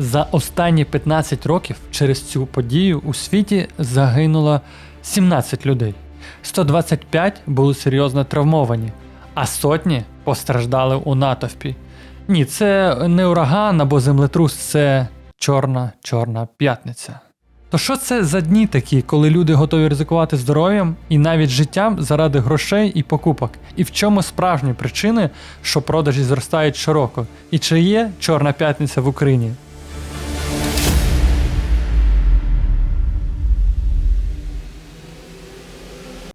За останні 15 років через цю подію у світі загинуло 17 людей. 125 були серйозно травмовані, а сотні постраждали у натовпі. Ні, це не ураган або землетрус, це чорна чорна п'ятниця. То що це за дні такі, коли люди готові ризикувати здоров'ям і навіть життям заради грошей і покупок? І в чому справжні причини, що продажі зростають щороку? І чи є чорна п'ятниця в Україні?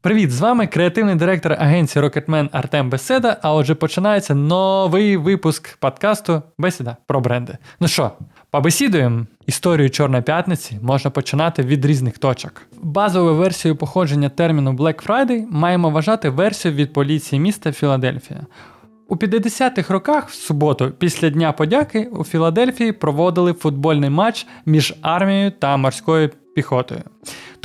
Привіт, з вами креативний директор агенції Rocketman Артем Беседа. А отже, починається новий випуск подкасту Бесіда про бренди. Ну що, побесідуємо? Історію Чорної п'ятниці можна починати від різних точок. Базовою версією походження терміну Black Friday маємо вважати версію від поліції міста Філадельфія. У 50-х роках, в суботу, після Дня подяки, у Філадельфії проводили футбольний матч між армією та морською піхотою.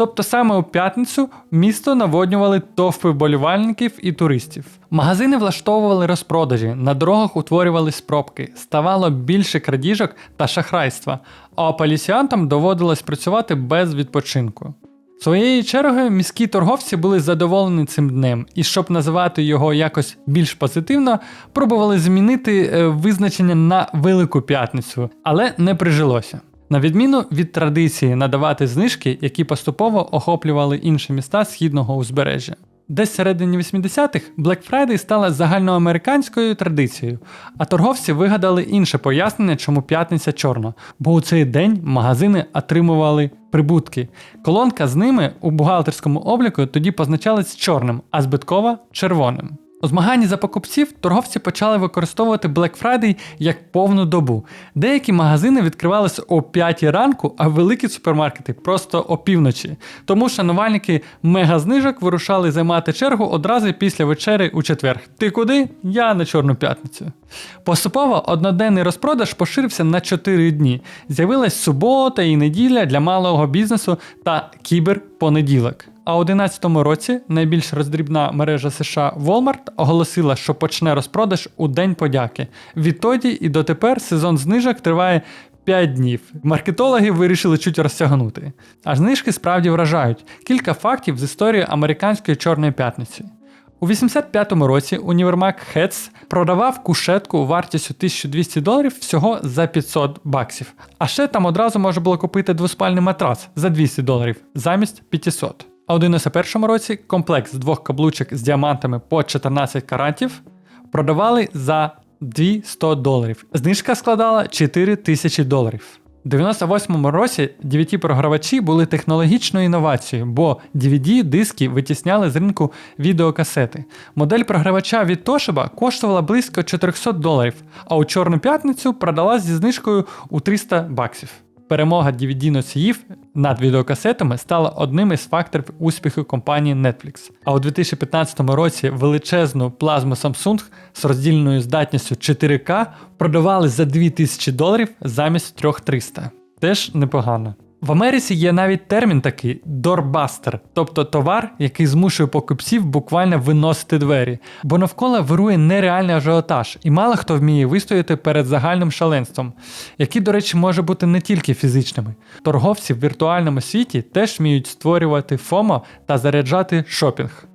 Тобто саме у п'ятницю місто наводнювали товпи вболівальників і туристів. Магазини влаштовували розпродажі, на дорогах утворювались пробки, ставало більше крадіжок та шахрайства, а поліціянтам доводилось працювати без відпочинку. Своєю чергою міські торговці були задоволені цим днем, і щоб називати його якось більш позитивно, пробували змінити е, визначення на Велику П'ятницю, але не прижилося. На відміну від традиції надавати знижки, які поступово охоплювали інші міста східного узбережжя. Десь середині 80-х Black Friday стала загальноамериканською традицією, а торговці вигадали інше пояснення, чому п'ятниця чорна, бо у цей день магазини отримували прибутки. Колонка з ними у бухгалтерському обліку тоді позначалась чорним, а збиткова червоним. У змаганні за покупців торговці почали використовувати Black Friday як повну добу. Деякі магазини відкривалися о 5 ранку, а великі супермаркети просто опівночі. Тому шанувальники мегазнижок вирушали займати чергу одразу після вечері у четвер. Ти куди? Я на Чорну п'ятницю. Поступово одноденний розпродаж поширився на 4 дні. З'явилась субота і неділя для малого бізнесу та кіберпонеділок. А у 2011 році найбільш роздрібна мережа США Walmart оголосила, що почне розпродаж у День подяки. Відтоді і дотепер сезон знижок триває 5 днів. Маркетологи вирішили чуть розтягнути. А знижки справді вражають. Кілька фактів з історії американської Чорної п'ятниці. У 85-му році універмаг Хец продавав кушетку вартістю 1200 доларів всього за 500 баксів. А ще там одразу можна було купити двоспальний матрас за 200 доларів замість 500. А у 91 році комплекс двох каблучок з діамантами по 14 каратів продавали за 200 доларів. Знижка складала 4 тисячі доларів. У 98-му році DVD-програвачі були технологічною інновацією, бо DVD-диски витісняли з ринку відеокасети. Модель програвача від Toshiba коштувала близько 400 доларів, а у Чорну п'ятницю продалась зі знижкою у 300 баксів. Перемога DVD-носіїв над відеокасетами стала одним із факторів успіху компанії Netflix. А у 2015 році величезну плазму Samsung з роздільною здатністю 4К продавали за 2000 доларів замість 3300. Теж непогано. В Америці є навіть термін такий дорбастер, тобто товар, який змушує покупців буквально виносити двері, бо навколо вирує нереальний ажіотаж, і мало хто вміє вистояти перед загальним шаленством, який, до речі, може бути не тільки фізичними. Торговці в віртуальному світі теж вміють створювати ФОМО та заряджати шопінг.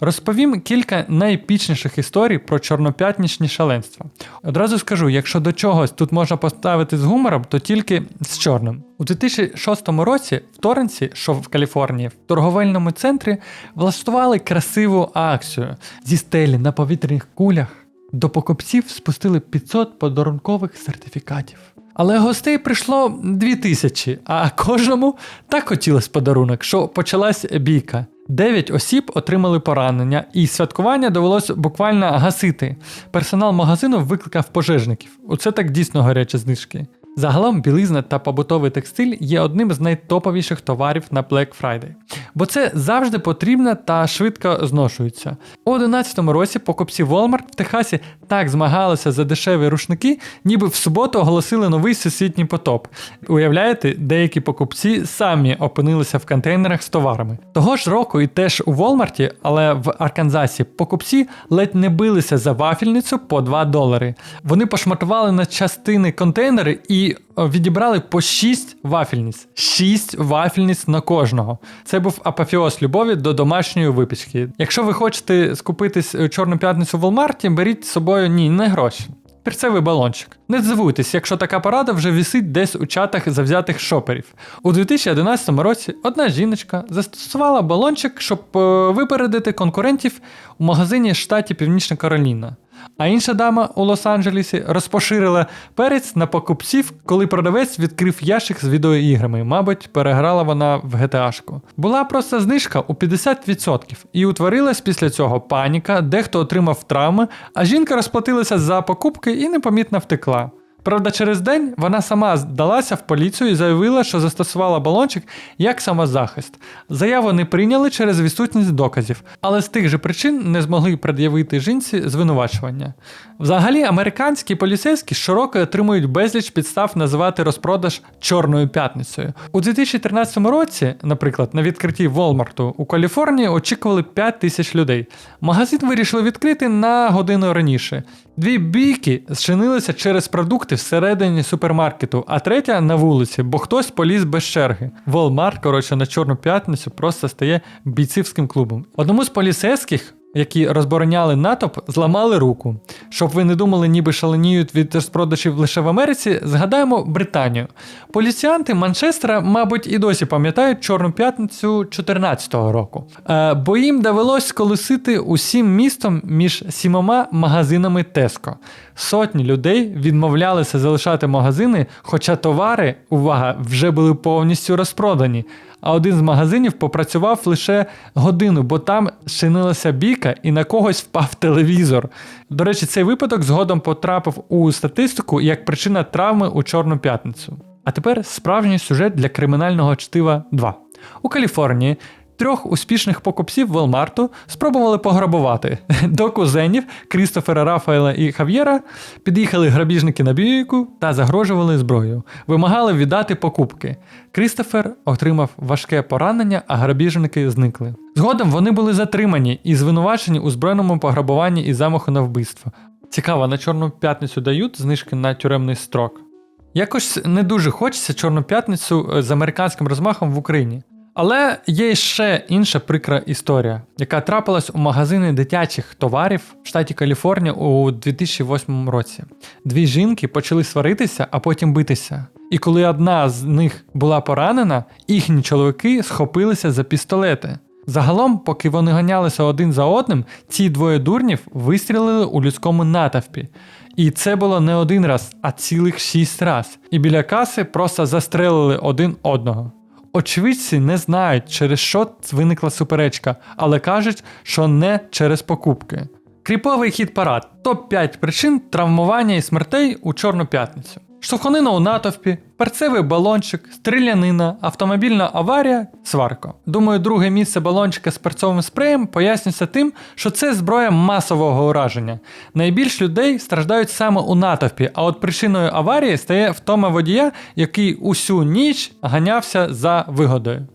Розповім кілька найепічніших історій про чорноп'ятнічні шаленства. Одразу скажу, якщо до чогось тут можна поставити з гумором, то тільки з чорним. У 2006 році в Торренсі, що в Каліфорнії, в торговельному центрі влаштували красиву акцію зі стелі на повітряних кулях. До покупців спустили 500 подарункових сертифікатів. Але гостей прийшло 2000, а кожному так хотілося подарунок, що почалась бійка. Дев'ять осіб отримали поранення, і святкування довелося буквально гасити. Персонал магазину викликав пожежників. Оце так дійсно гарячі знижки. Загалом білизна та побутовий текстиль є одним з найтоповіших товарів на Black Friday, бо це завжди потрібно та швидко зношується. У 2011 році покупці Walmart в Техасі так змагалися за дешеві рушники, ніби в суботу оголосили новий всесвітній потоп. Уявляєте, деякі покупці самі опинилися в контейнерах з товарами. Того ж року і теж у Walmart, але в Арканзасі покупці ледь не билися за вафельницю по 2 долари. Вони пошматували на частини контейнери і е, відібрали по 6 вафельниць. 6 вафельниць на кожного. Це був апофеоз любові до домашньої випічки. Якщо ви хочете скупитись е, Чорну п'ятницю в Walmart, беріть з собою ні, не гроші. Перцевий балончик. Не здивуйтесь, якщо така порада вже висить десь у чатах завзятих шоперів. У 2011 році одна жіночка застосувала балончик, щоб е, випередити конкурентів у магазині штаті Північна Кароліна. А інша дама у Лос-Анджелесі розпоширила перець на покупців, коли продавець відкрив ящик з відеоіграми. Мабуть, переграла вона в GTA-шку. Була просто знижка у 50%, і утворилась після цього паніка, дехто отримав травми, а жінка розплатилася за покупки і непомітно втекла. Правда, через день вона сама здалася в поліцію і заявила, що застосувала балончик як самозахист. Заяву не прийняли через відсутність доказів, але з тих же причин не змогли пред'явити жінці звинувачування. Взагалі, американські поліцейські широко отримують безліч підстав називати розпродаж Чорною п'ятницею. У 2013 році, наприклад, на відкритті Волмарту у Каліфорнії очікували 5 тисяч людей. Магазин вирішили відкрити на годину раніше. Дві бійки зчинилися через продукти всередині супермаркету, а третя на вулиці, бо хтось поліз без черги. Волмарт, коротше, на Чорну п'ятницю просто стає бійцівським клубом. Одному з поліцейських які розбороняли натовп, зламали руку. Щоб ви не думали, ніби шаленіють від розпродажів лише в Америці, згадаємо Британію. Поліціянти Манчестера, мабуть, і досі пам'ятають Чорну п'ятницю 2014 року. Е, бо їм довелось колесити усім містом між сімома магазинами Теско. Сотні людей відмовлялися залишати магазини, хоча товари, увага, вже були повністю розпродані а один з магазинів попрацював лише годину, бо там шинилася бійка і на когось впав телевізор. До речі, цей випадок згодом потрапив у статистику як причина травми у Чорну п'ятницю. А тепер справжній сюжет для кримінального чтива 2. У Каліфорнії Трьох успішних покупців Велмарту спробували пограбувати. До кузенів Крістофера Рафаела і Хав'єра під'їхали грабіжники на бійку та загрожували зброєю. Вимагали віддати покупки. Крістофер отримав важке поранення, а грабіжники зникли. Згодом вони були затримані і звинувачені у збройному пограбуванні і замаху на вбивство. Цікаво, на Чорну п'ятницю дають знижки на тюремний строк. Якось не дуже хочеться Чорну п'ятницю з американським розмахом в Україні. Але є ще інша прикра історія, яка трапилась у магазини дитячих товарів в штаті Каліфорнія у 2008 році. Дві жінки почали сваритися, а потім битися. І коли одна з них була поранена, їхні чоловіки схопилися за пістолети. Загалом, поки вони ганялися один за одним, ці двоє дурнів вистрілили у людському натовпі. І це було не один раз, а цілих шість раз. І біля каси просто застрелили один одного. Очевидці не знають, через що виникла суперечка, але кажуть, що не через покупки. Кріповий хід парад топ-5 причин травмування і смертей у Чорну п'ятницю. Штовханина у натовпі, перцевий балончик, стрілянина, автомобільна аварія, сварка. Думаю, друге місце балончика з перцовим спреєм пояснюється тим, що це зброя масового ураження. Найбільш людей страждають саме у натовпі, а от причиною аварії стає втома водія, який усю ніч ганявся за вигодою.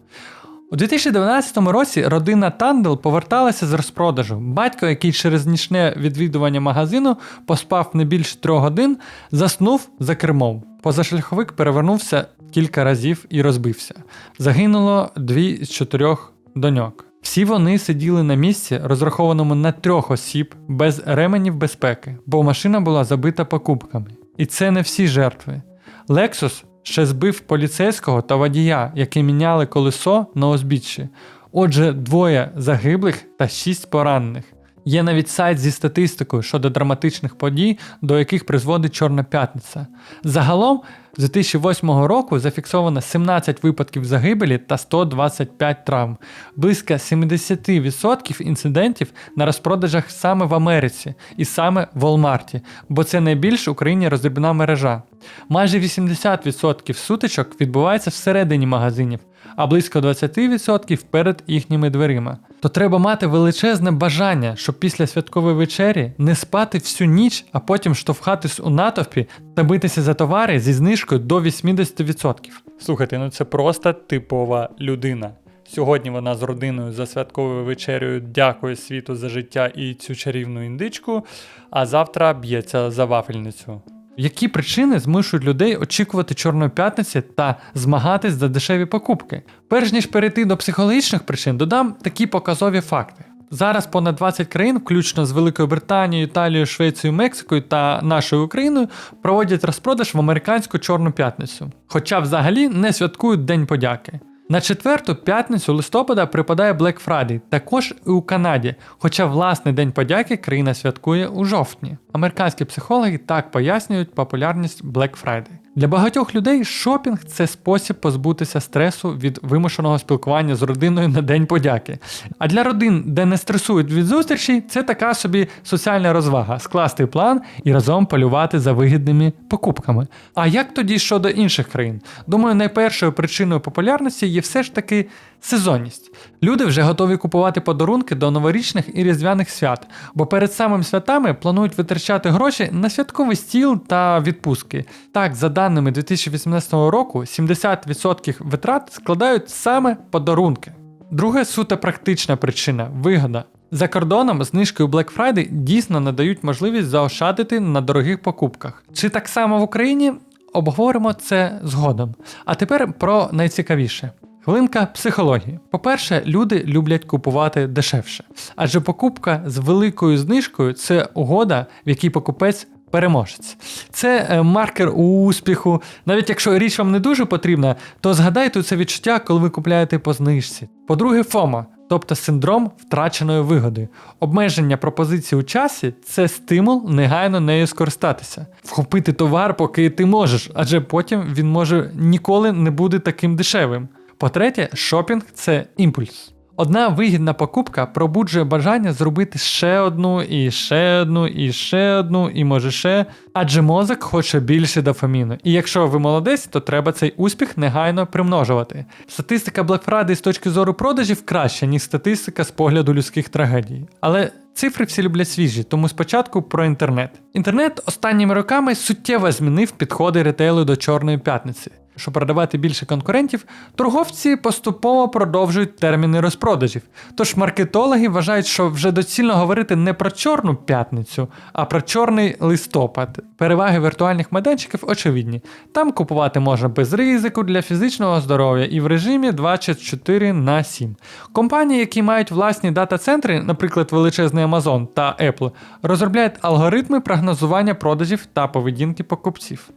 У 2012 році родина Тандел поверталася з розпродажу. Батько, який через нічне відвідування магазину поспав не більше трьох годин, заснув за кермом. Позашляховик перевернувся кілька разів і розбився. Загинуло дві з чотирьох доньок. Всі вони сиділи на місці, розрахованому на трьох осіб, без ременів безпеки, бо машина була забита покупками. І це не всі жертви. Lexus ще збив поліцейського та водія, які міняли колесо на узбіччі. Отже, двоє загиблих та шість поранених. Є навіть сайт зі статистикою щодо драматичних подій, до яких призводить Чорна п'ятниця. Загалом, з 2008 року зафіксовано 17 випадків загибелі та 125 травм, близько 70% інцидентів на розпродажах саме в Америці і саме в Волмарті, бо це найбільш Україні роздрібна мережа. Майже 80% сутичок відбувається всередині магазинів, а близько 20% перед їхніми дверима. То треба мати величезне бажання, щоб після святкової вечері не спати всю ніч, а потім штовхатись у натовпі та битися за товари зі знижкою до 80%. Слухайте, ну це просто типова людина. Сьогодні вона з родиною за святковою вечерею дякує світу за життя і цю чарівну індичку, а завтра б'ється за вафельницю. Які причини змушують людей очікувати Чорної п'ятниці та змагатись за дешеві покупки? Перш ніж перейти до психологічних причин, додам такі показові факти. Зараз понад 20 країн, включно з Великою Британією, Італією, Швецією, Мексикою та нашою Україною, проводять розпродаж в американську Чорну п'ятницю. Хоча взагалі не святкують День подяки. На четверту п'ятницю листопада припадає Black Friday, також і у Канаді. Хоча власний день подяки країна святкує у жовтні. Американські психологи так пояснюють популярність Black Friday. Для багатьох людей шопінг це спосіб позбутися стресу від вимушеного спілкування з родиною на День подяки. А для родин, де не стресують від зустрічей, це така собі соціальна розвага скласти план і разом полювати за вигідними покупками. А як тоді щодо інших країн? Думаю, найпершою причиною популярності є все ж таки сезонність. Люди вже готові купувати подарунки до новорічних і різдвяних свят, бо перед самими святами планують витрачати гроші на святковий стіл та відпустки. Так, за даними 2018 року, 70% витрат складають саме подарунки. Друга суто практична причина вигода. За кордоном знижки у Black Friday дійсно надають можливість заощадити на дорогих покупках. Чи так само в Україні? Обговоримо це згодом. А тепер про найцікавіше. Хвилинка психології. По-перше, люди люблять купувати дешевше, адже покупка з великою знижкою це угода, в якій покупець переможець. Це е, маркер успіху. Навіть якщо річ вам не дуже потрібна, то згадайте це відчуття, коли ви купляєте по знижці. По-друге, ФОМА. Тобто синдром втраченої вигоди. Обмеження пропозиції у часі це стимул негайно нею скористатися, вхопити товар, поки ти можеш, адже потім він може ніколи не буде таким дешевим. По-третє, шопінг це імпульс. Одна вигідна покупка пробуджує бажання зробити ще одну, і ще одну, і ще одну, і може ще. Адже мозок хоче більше дофаміну. І якщо ви молодець, то треба цей успіх негайно примножувати. Статистика Black Friday з точки зору продажів краща, ніж статистика з погляду людських трагедій. Але цифри всі люблять свіжі, тому спочатку про інтернет. Інтернет останніми роками суттєво змінив підходи ретейлу до Чорної п'ятниці. Щоб продавати більше конкурентів, торговці поступово продовжують терміни розпродажів. Тож маркетологи вважають, що вже доцільно говорити не про чорну п'ятницю, а про чорний листопад. Переваги віртуальних майданчиків очевидні. Там купувати можна без ризику для фізичного здоров'я і в режимі 24 на 7. Компанії, які мають власні дата-центри, наприклад, величезний Amazon та Apple, розробляють алгоритми прогнозування продажів та поведінки покупців.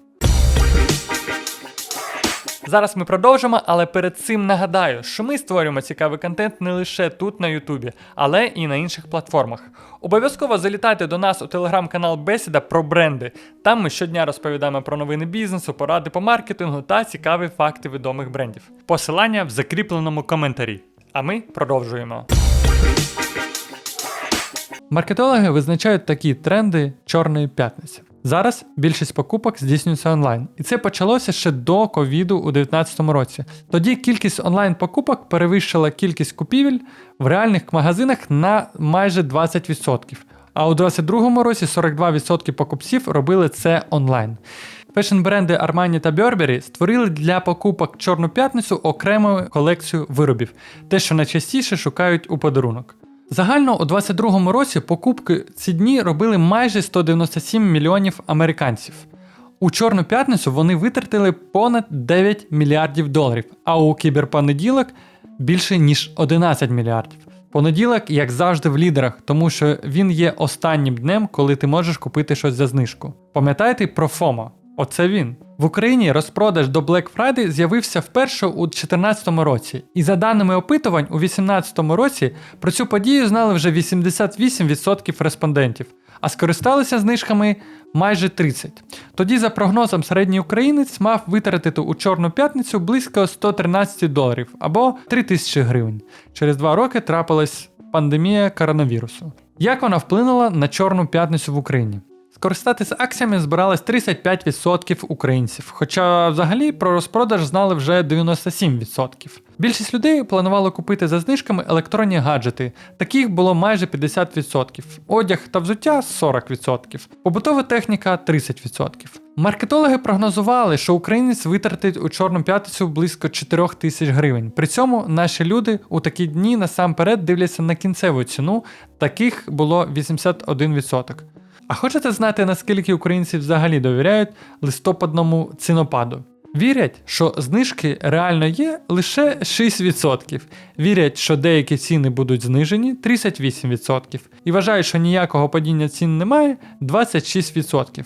Зараз ми продовжимо, але перед цим нагадаю, що ми створюємо цікавий контент не лише тут на Ютубі, але і на інших платформах. Обов'язково залітайте до нас у телеграм-канал Бесіда про бренди. Там ми щодня розповідаємо про новини бізнесу, поради по маркетингу та цікаві факти відомих брендів. Посилання в закріпленому коментарі. А ми продовжуємо. Маркетологи визначають такі тренди Чорної п'ятниці. Зараз більшість покупок здійснюється онлайн, і це почалося ще до ковіду у 2019 році. Тоді кількість онлайн-покупок перевищила кількість купівель в реальних магазинах на майже 20%. А у 2022 році 42% покупців робили це онлайн. Фешн-бренди Armani та Burberry створили для покупок Чорну п'ятницю окрему колекцію виробів, те, що найчастіше шукають у подарунок. Загально у 2022 році покупки ці дні робили майже 197 мільйонів американців. У Чорну п'ятницю вони витратили понад 9 мільярдів доларів, а у кіберпонеділок більше ніж 11 мільярдів. Понеділок, як завжди, в лідерах, тому що він є останнім днем, коли ти можеш купити щось за знижку. Пам'ятаєте про ФОМО? Оце він. В Україні розпродаж до Black Friday з'явився вперше у 2014 році, і за даними опитувань, у 2018 році про цю подію знали вже 88% респондентів, а скористалися знижками майже 30%. Тоді, за прогнозом, середній українець мав витратити у Чорну п'ятницю близько 113 доларів або 3 тисячі гривень. Через два роки трапилась пандемія коронавірусу. Як вона вплинула на Чорну п'ятницю в Україні? Скористатися акціями збиралось 35% українців, хоча взагалі про розпродаж знали вже 97%. Більшість людей планувало купити за знижками електронні гаджети, таких було майже 50%, одяг та взуття 40%, побутова техніка 30%. Маркетологи прогнозували, що українець витратить у Чорну п'ятницю близько 4 тисяч гривень. При цьому наші люди у такі дні насамперед дивляться на кінцеву ціну, таких було 81%. А хочете знати, наскільки українці взагалі довіряють листопадному цінопаду? Вірять, що знижки реально є лише 6%. Вірять, що деякі ціни будуть знижені 38%. І вважають, що ніякого падіння цін немає 26%.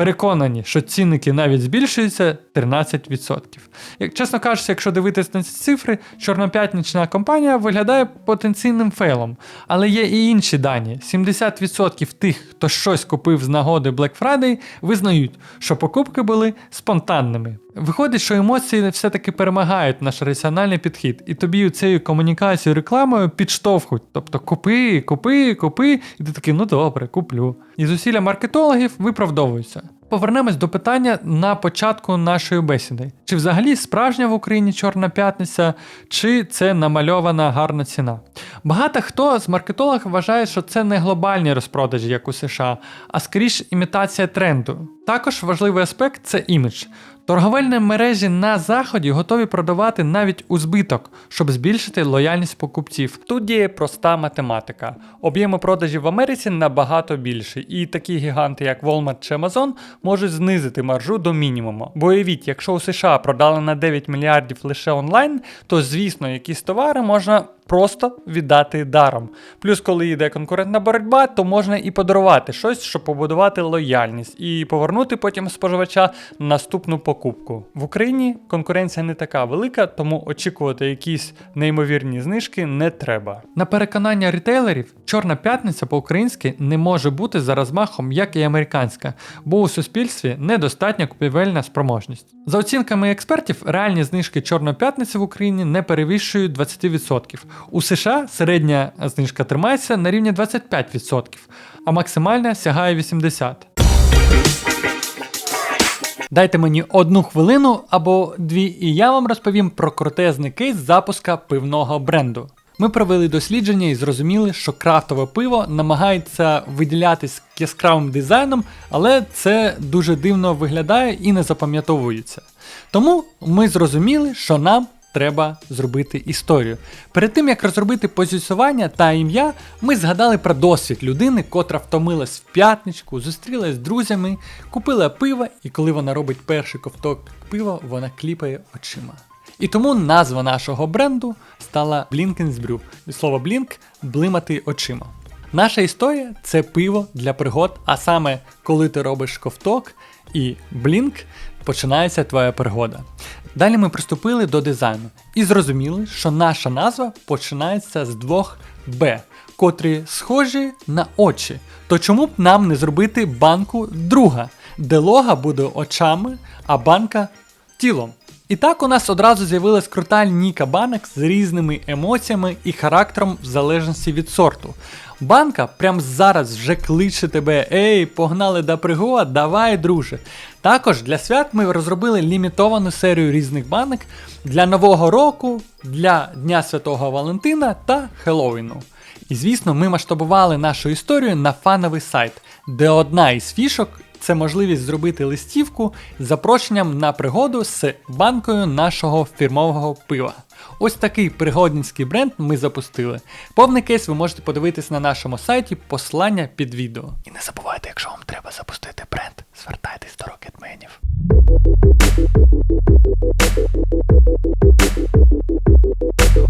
Переконані, що цінники навіть збільшуються 13%. Як чесно кажучи, якщо дивитись на ці цифри, чорноп'ятнична компанія виглядає потенційним фейлом. Але є і інші дані: 70% тих, хто щось купив з нагоди Black Friday, визнають, що покупки були спонтанними. Виходить, що емоції все-таки перемагають наш раціональний підхід, і тобі цією комунікацією рекламою підштовхують. Тобто купи, купи, купи, і ти такий, ну добре, куплю. І зусилля маркетологів виправдовуються. Повернемось до питання на початку нашої бесіди: чи взагалі справжня в Україні Чорна п'ятниця, чи це намальована гарна ціна? Багато хто з маркетологів вважає, що це не глобальні розпродажі, як у США, а скоріш імітація тренду. Також важливий аспект це імідж. Торговельні мережі на заході готові продавати навіть у збиток, щоб збільшити лояльність покупців. Тут діє проста математика. Об'єми продажів в Америці набагато більші, і такі гіганти, як Walmart чи Amazon, можуть знизити маржу до мінімуму. Бо уявіть, якщо у США продали на 9 мільярдів лише онлайн, то звісно, якісь товари можна просто віддати даром. Плюс, коли йде конкурентна боротьба, то можна і подарувати щось, щоб побудувати лояльність і повернути потім споживача наступну покупку. В Україні конкуренція не така велика, тому очікувати якісь неймовірні знижки не треба. На переконання рітейлерів, Чорна п'ятниця по-українськи не може бути за розмахом, як і американська, бо у суспільстві недостатня купівельна спроможність. За оцінками експертів, реальні знижки Чорної п'ятниці в Україні не перевищують 20%. У США середня знижка тримається на рівні 25%, а максимальна сягає 80%. Дайте мені одну хвилину або дві, і я вам розповім про крутезний кейс запуска пивного бренду. Ми провели дослідження і зрозуміли, що крафтове пиво намагається виділятись яскравим дизайном, але це дуже дивно виглядає і не запам'ятовується. Тому ми зрозуміли, що нам треба зробити історію. Перед тим як розробити позиціювання та ім'я, ми згадали про досвід людини, котра втомилась в п'ятничку, зустрілась з друзями, купила пиво, і коли вона робить перший ковток пива, вона кліпає очима. І тому назва нашого бренду стала. Від слова blink блимати очима. Наша історія це пиво для пригод, а саме коли ти робиш ковток і блінк, починається твоя пригода. Далі ми приступили до дизайну і зрозуміли, що наша назва починається з двох Б, котрі схожі на очі. То чому б нам не зробити банку друга, де лога буде очами, а банка тілом? І так у нас одразу з'явилась крута лінійка банок з різними емоціями і характером в залежності від сорту. Банка прямо зараз вже кличе тебе, ей, погнали до пригод, давай, друже. Також для свят ми розробили лімітовану серію різних банок для Нового року, для Дня Святого Валентина та Хеллоуіну. І звісно, ми масштабували нашу історію на фановий сайт, де одна із фішок це можливість зробити листівку з запрошенням на пригоду з банкою нашого фірмового пива. Ось такий пригодницький бренд ми запустили. Повний кейс ви можете подивитись на нашому сайті, послання під відео. І не забувайте, якщо вам треба запустити бренд, звертайтесь до рокетменів.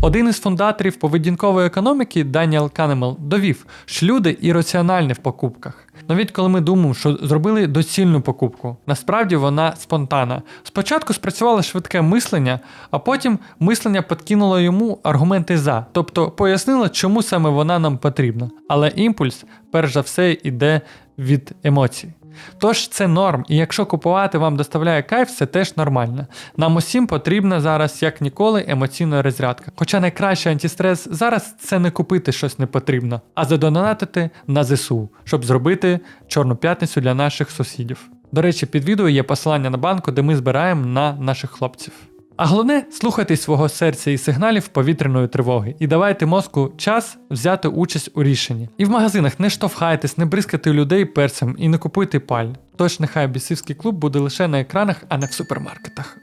Один із фундаторів поведінкової економіки Даніел Канемел довів, що люди ірраціональні в покупках. Навіть коли ми думаємо, що зробили доцільну покупку, насправді вона спонтанна. Спочатку спрацювало швидке мислення, а потім мислення підкинуло йому аргументи за, тобто пояснило, чому саме вона нам потрібна. Але імпульс, перш за все, йде від емоцій. Тож це норм, і якщо купувати вам доставляє кайф, це теж нормально. Нам усім потрібна зараз, як ніколи, емоційна розрядка. Хоча найкращий антистрес зараз це не купити щось не потрібно, а задонатити на ЗСУ, щоб зробити Чорну п'ятницю для наших сусідів. До речі, під відео є посилання на банку, де ми збираємо на наших хлопців. А головне, слухайте свого серця і сигналів повітряної тривоги, і давайте мозку час взяти участь у рішенні. І в магазинах не штовхайтесь, не бризкайте людей перцем і не купуйте паль. Тож нехай бісівський клуб буде лише на екранах, а не в супермаркетах.